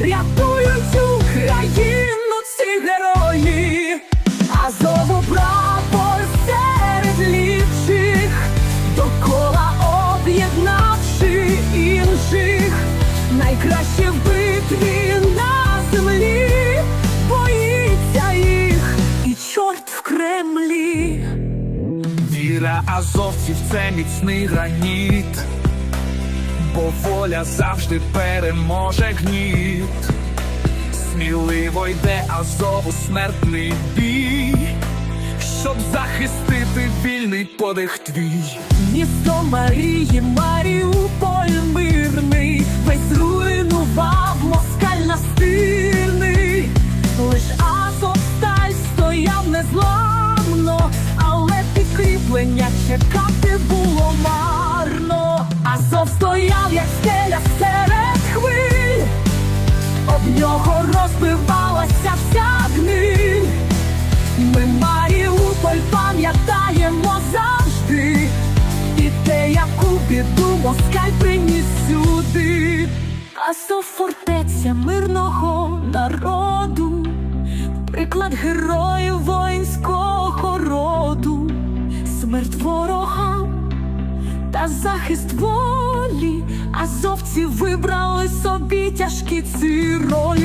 рятують Україну ці герої, серед ліпших, докола об'єднавши інших, найкраще в на землі, боїться їх. І чорт в Кремлі. Віра азовців це міцний граніт, бо воля завжди переможе гніт. Сміливо йде Азов смертний бій, щоб захистити вільний подих твій. Місто Марії, як стеля серед хвиль, об нього розбивалася вся гниль. Ми Маріуполь пам'ятаємо завжди, і те, яку біду москаль приніс сюди. Азов фортеця мирного народу, приклад героїв воїнського роду, смерть ворогам та захист волі. Азовці вибрали собі тяжкі ці ролі.